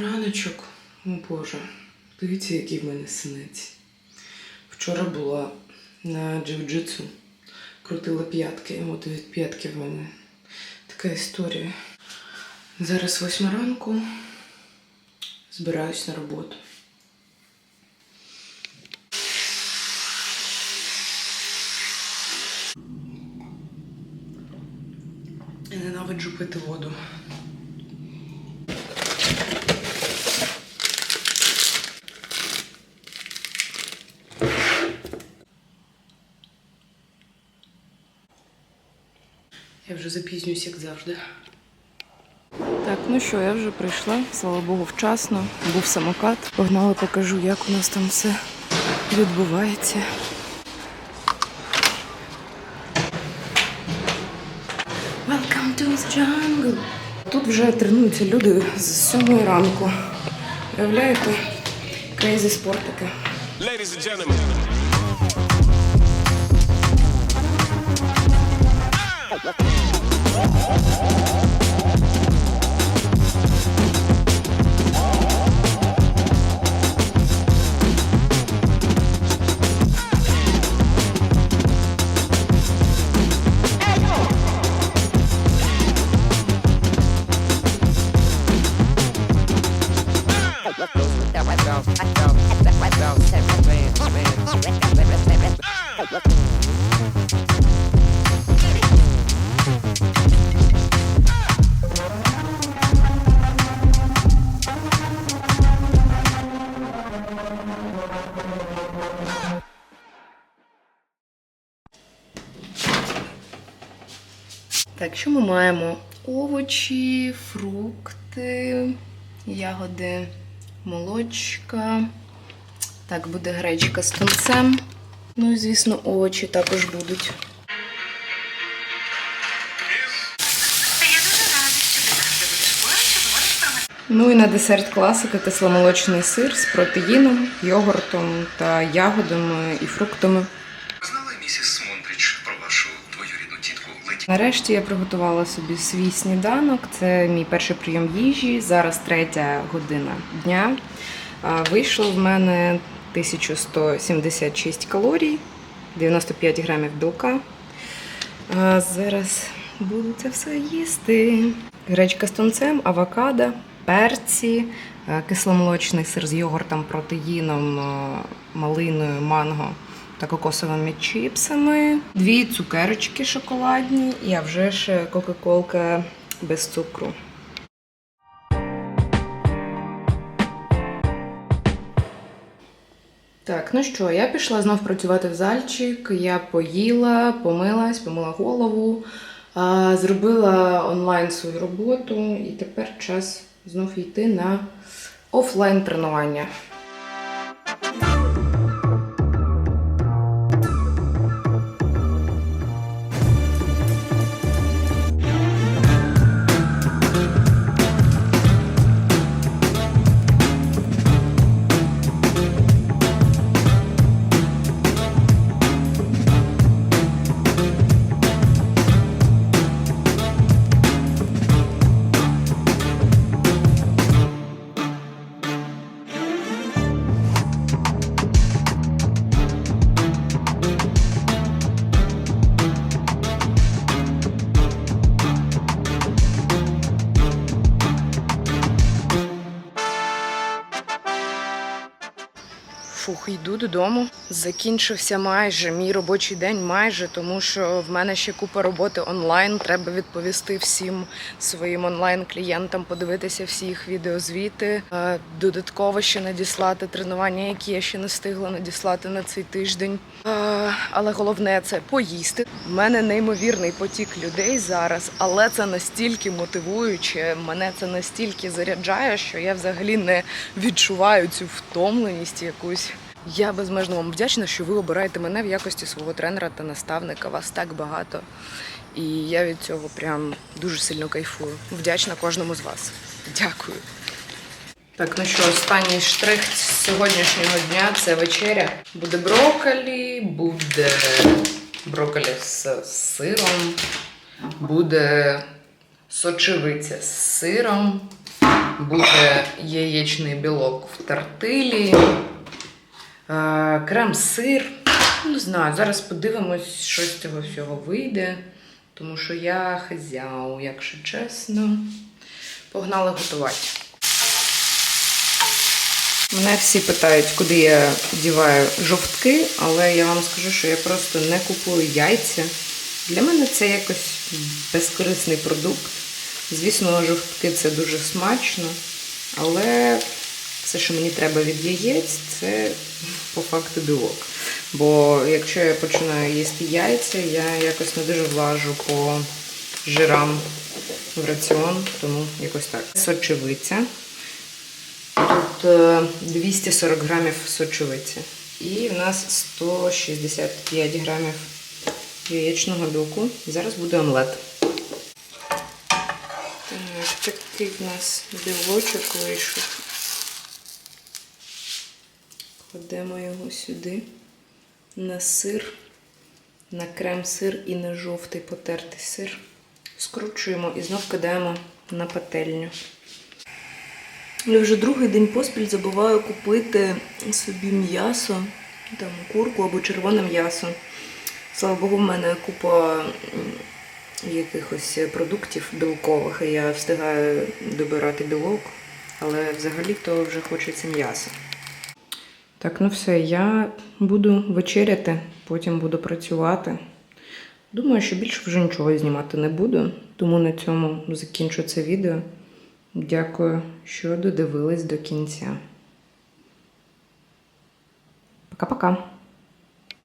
Раночок, о Боже, дивіться, який в мене синець. Вчора була на джиу-джитсу, крутила п'ятки, от від п'ятки в мене така історія. Зараз восьма ранку, збираюсь на роботу. Ненавиджу пити воду. Я вже запізнююсь, як завжди. Так, ну що, я вже прийшла, слава Богу, вчасно. Був самокат. Погнала, покажу, як у нас там все відбувається. Welcome to the jungle. Тут вже тренуються люди з 7 ранку. Уявляєте? Крейзі спортики. Ladies and gentlemen. Так, що ми маємо? Овочі, фрукти, ягоди, молочка. Так, буде гречка з тунцем. Ну і, звісно, овочі також будуть. Ну і на десерт класика кисломолочний сир з протеїном, йогуртом та ягодами і фруктами. Нарешті я приготувала собі свій сніданок. Це мій перший прийом їжі. Зараз третя година дня. Вийшло в мене 1176 калорій, 95 грамів білка. Зараз буду це все їсти. Гречка з тунцем, авокадо, перці, кисломолочний сир з йогуртом, протеїном, малиною, манго та кокосовими чіпсами, дві цукерочки шоколадні і а вже ж кока-колка без цукру. Так, ну що, я пішла знов працювати в зальчик. Я поїла, помилась, помила голову, зробила онлайн свою роботу, і тепер час знов йти на офлайн тренування. Йду додому. Закінчився майже мій робочий день, майже тому що в мене ще купа роботи онлайн. Треба відповісти всім своїм онлайн-клієнтам, подивитися всі їх відеозвіти. Е, Додатково ще надіслати тренування, які я ще не встигла надіслати на цей тиждень. Е, Але головне це поїсти. У мене неймовірний потік людей зараз, але це настільки мотивуюче. Мене це настільки заряджає, що я взагалі не відчуваю цю втомленість якусь. Я безмежно вам вдячна, що ви обираєте мене в якості свого тренера та наставника. Вас так багато. І я від цього прям дуже сильно кайфую. Вдячна кожному з вас. Дякую. Так, ну що, останній штрих сьогоднішнього дня це вечеря. Буде брокколі, буде брокколі з сиром, буде сочевиця з сиром, буде яєчний білок в тортилі, е, крем-сир. Не знаю, зараз подивимось, що з цього всього вийде. Тому що я хазяу, якщо чесно. Погнали готувати. Мене всі питають, куди я діваю жовтки, але я вам скажу, що я просто не купую яйця. Для мене це якось безкорисний продукт. Звісно, жовтки це дуже смачно, але все, що мені треба від яєць, це по факту білок. Бо якщо я починаю їсти яйця, я якось не дуже влажу по жирам в раціон, тому якось так. Сочевиця. Тут е, 240 грамів сочевиці. І в нас 165 грамів яєчного білку. Зараз буде омлет. Так, такий в нас білочок вийшов. Кладемо його сюди на сир, на крем-сир і на жовтий потертий сир. Скручуємо і знов кидаємо на пательню. Я вже другий день поспіль забуваю купити собі м'ясо, там курку або червоне м'ясо. Слава Богу, в мене купа якихось продуктів білкових, і я встигаю добирати білок, але взагалі-то вже хочеться м'яса. Так, ну все, я буду вечеряти, потім буду працювати. Думаю, що більше вже нічого знімати не буду, тому на цьому закінчу це відео. Дякую, що додивились до кінця. Пока-пока.